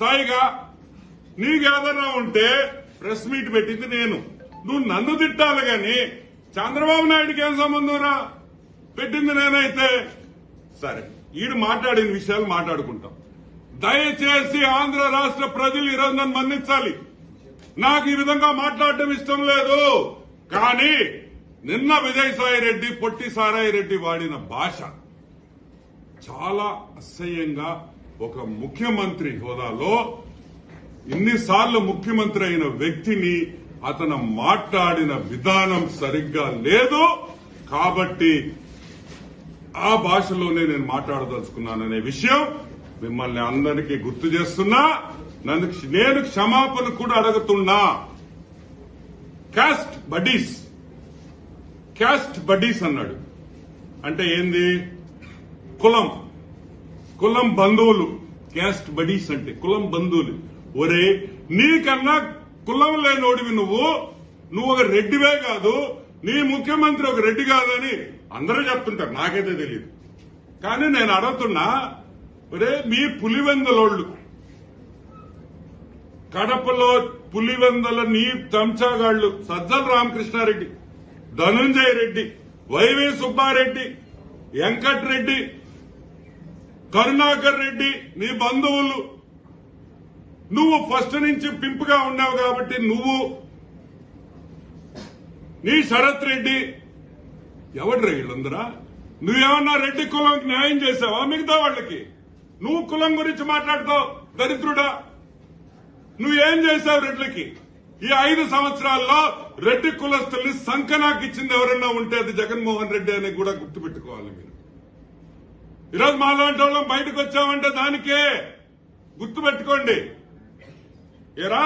సాయిగా నీకేదన్నా ఉంటే press meet పెట్టింది నేను. నువ్వు నన్ను తిట్టాలి గాని చంద్రబాబు నాయుడుకి ఏం సంబంధం రా? పెట్టింది నేనైతే. సరే ఈడు మాట్లాడిన విషయాలు మాట్లాడుకుంటాం. దయచేసి ఆంధ్ర రాష్ట్ర ప్రజలు ఈరోజు నన్ను మన్నించాలి. నాకు ఈ విధంగా మాట్లాడటం ఇష్టం లేదు. కానీ నిన్న విజయసాయి రెడ్డి పొట్టి సారాయి రెడ్డి వాడిన భాష చాలా అసహ్యంగా ఒక ముఖ్యమంత్రి హోదాలో ఇన్నిసార్లు ముఖ్యమంత్రి అయిన వ్యక్తిని అతను మాట్లాడిన విధానం సరిగ్గా లేదు. కాబట్టి ఆ భాషలోనే నేను మాట్లాడదలుచుకున్నాననే విషయం మిమ్మల్ని అందరికీ గుర్తు చేస్తున్నా. నన్ను నేను క్షమాపణ కూడా అడుగుతున్నా. Caste buddies. క్యాస్ట్ బడీస్ అన్నాడు. అంటే ఏంది? కులం. కులం బంధువులు క్యాస్ట్ బడీస్ అంటే కులం బంధువులు. ఒరే నీకన్నా కులం లేనోడివి నువ్వు నువ్వు ఒక రెడ్డివే కాదు నీ ముఖ్యమంత్రి ఒక రెడ్డి కాదని అందరూ చెప్తుంటారు. నాకైతే తెలియదు కానీ నేను అడుగుతున్నా ఒరే మీ పులివెందలోళ్ళు కడపలో పులివెందల నీ తంచాగాళ్ళు సజ్జల రామకృష్ణారెడ్డి ధనుంజయ రెడ్డి వైవి సుబ్బారెడ్డి వెంకట్ రెడ్డి కరుణాకర్ రెడ్డి నీ బంధువులు. నువ్వు ఫస్ట్ నుంచి పింపుగా ఉన్నావు కాబట్టి నువ్వు నీ శరత్ రెడ్డి. ఎవడ్రా వీళ్ళందరా? నువ్వేమన్నా రెడ్డి కులంకి న్యాయం చేసావా మిగతా వాళ్ళకి? నువ్వు కులం గురించి మాట్లాడతావు దరిద్రుడా. నువ్వేం చేశావు రెడ్లకి ఈ ఐదు సంవత్సరాల్లో రెడ్డి కులస్తుల్ని సంకనాకిచ్చింది ఎవరన్నా ఉంటే అది జగన్మోహన్ రెడ్డి అని కూడా గుర్తుపెట్టుకోవాలి ఈరోజు మాలాంటి వాళ్ళం బయటకు వచ్చామంటే దానికే గుర్తుపెట్టుకోండి. ఏరా